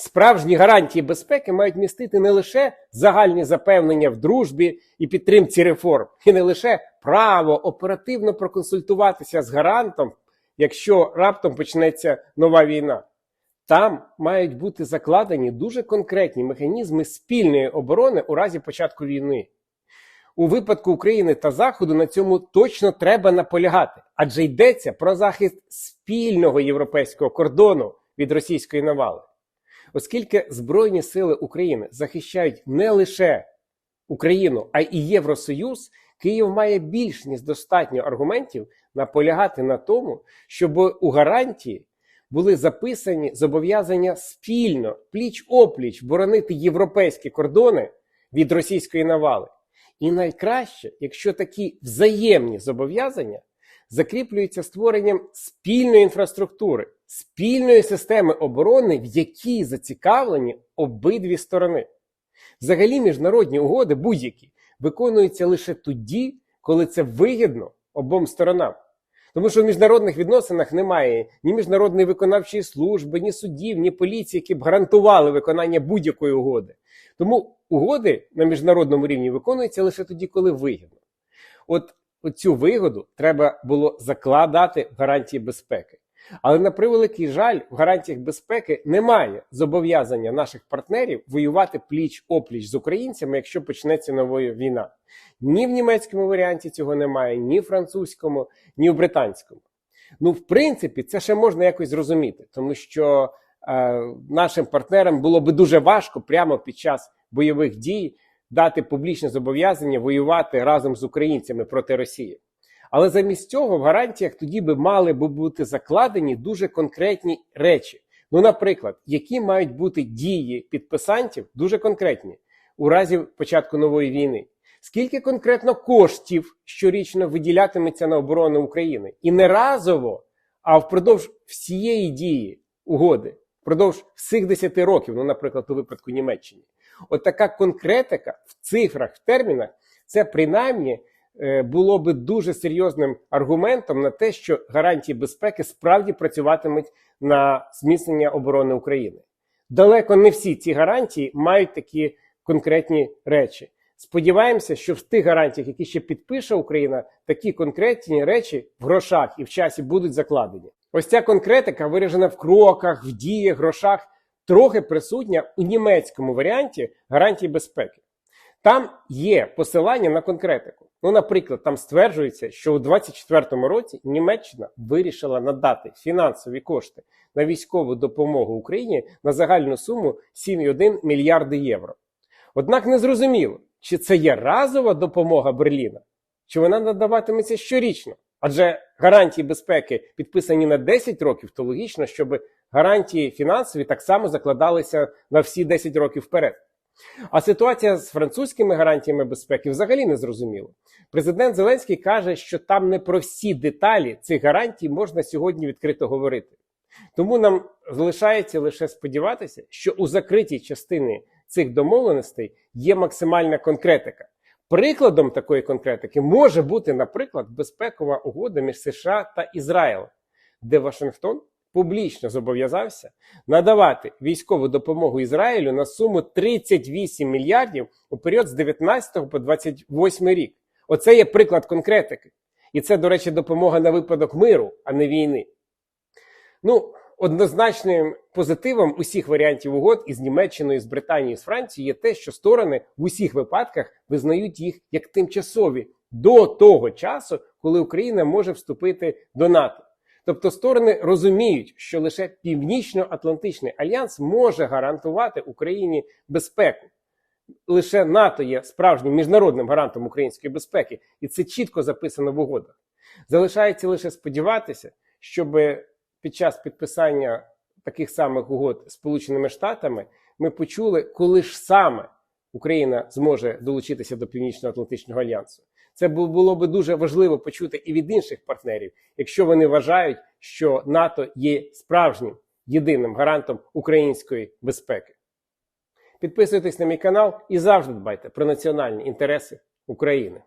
Справжні гарантії безпеки мають містити не лише загальні запевнення в дружбі і підтримці реформ, і не лише право оперативно проконсультуватися з гарантом, якщо раптом почнеться нова війна. Там мають бути закладені дуже конкретні механізми спільної оборони у разі початку війни. У випадку України та Заходу на цьому точно треба наполягати, адже йдеться про захист спільного європейського кордону від російської навали. Оскільки Збройні сили України захищають не лише Україну, а й Євросоюз, Київ має більш ніж достатньо аргументів наполягати на тому, щоб у гарантії були записані зобов'язання спільно, пліч опліч боронити європейські кордони від російської навали. І найкраще, якщо такі взаємні зобов'язання закріплюються створенням спільної інфраструктури, спільної системи оборони, в якій зацікавлені обидві сторони. Взагалі, міжнародні угоди будь-які виконуються лише тоді, коли це вигідно обом сторонам. Тому що в міжнародних відносинах немає ні міжнародної виконавчої служби, ні судів, ні поліції, які б гарантували виконання будь-якої угоди. Тому угоди на міжнародному рівні виконуються лише тоді, коли вигідно. От цю вигоду треба було закладати в гарантії безпеки. Але на превеликий жаль, в гарантіях безпеки немає зобов'язання наших партнерів воювати пліч опліч з українцями, якщо почнеться нова війна. Ні в німецькому варіанті цього немає, ні в французькому, ні в британському. Ну, в принципі, це ще можна якось зрозуміти, тому що е, нашим партнерам було би дуже важко прямо під час бойових дій дати публічне зобов'язання воювати разом з українцями проти Росії. Але замість цього в гарантіях тоді би мали би бути закладені дуже конкретні речі. Ну, наприклад, які мають бути дії підписантів дуже конкретні у разі початку нової війни. Скільки конкретно коштів щорічно виділятиметься на оборону України? І не разово, а впродовж всієї дії угоди, впродовж всіх 10 років, ну, наприклад, у випадку Німеччини. От така конкретика в цифрах, в термінах, це принаймні е, було би дуже серйозним аргументом на те, що гарантії безпеки справді працюватимуть на зміцнення оборони України. Далеко не всі ці гарантії мають такі конкретні речі. Сподіваємося, що в тих гарантіях, які ще підпише Україна, такі конкретні речі в грошах і в часі будуть закладені. Ось ця конкретика виражена в кроках, в діях, грошах, трохи присутня у німецькому варіанті гарантій безпеки. Там є посилання на конкретику. Ну, наприклад, там стверджується, що у 2024 році Німеччина вирішила надати фінансові кошти на військову допомогу Україні на загальну суму 7,1 мільярди євро. Однак не зрозуміло, чи це є разова допомога Берліна, чи вона надаватиметься щорічно. Адже гарантії безпеки підписані на 10 років, то логічно, щоб гарантії фінансові так само закладалися на всі 10 років вперед. А ситуація з французькими гарантіями безпеки взагалі не зрозуміла. Президент Зеленський каже, що там не про всі деталі цих гарантій можна сьогодні відкрито говорити. Тому нам залишається лише сподіватися, що у закритій частині цих домовленостей є максимальна конкретика. Прикладом такої конкретики може бути, наприклад, безпекова угода між США та Ізраїлем, де Вашингтон публічно зобов'язався надавати військову допомогу Ізраїлю на суму 38 мільярдів у період з 19 по 28 рік. Оце є приклад конкретики. І це, до речі, допомога на випадок миру, а не війни. Ну, однозначним позитивом усіх варіантів угод із Німеччиною, з Британією, з Францією є те, що сторони в усіх випадках визнають їх як тимчасові до того часу, коли Україна може вступити до НАТО. Тобто сторони розуміють, що лише Північно-Атлантичний альянс може гарантувати Україні безпеку. Лише НАТО є справжнім міжнародним гарантом української безпеки, і це чітко записано в угодах. Залишається лише сподіватися, щоб під час підписання таких самих угод з Сполученими Штатами ми почули, коли ж саме Україна зможе долучитися до Північно-Атлантичного альянсу. Це було би дуже важливо почути і від інших партнерів, якщо вони вважають, що НАТО є справжнім єдиним гарантом української безпеки. Підписуйтесь на мій канал і завжди дбайте про національні інтереси України.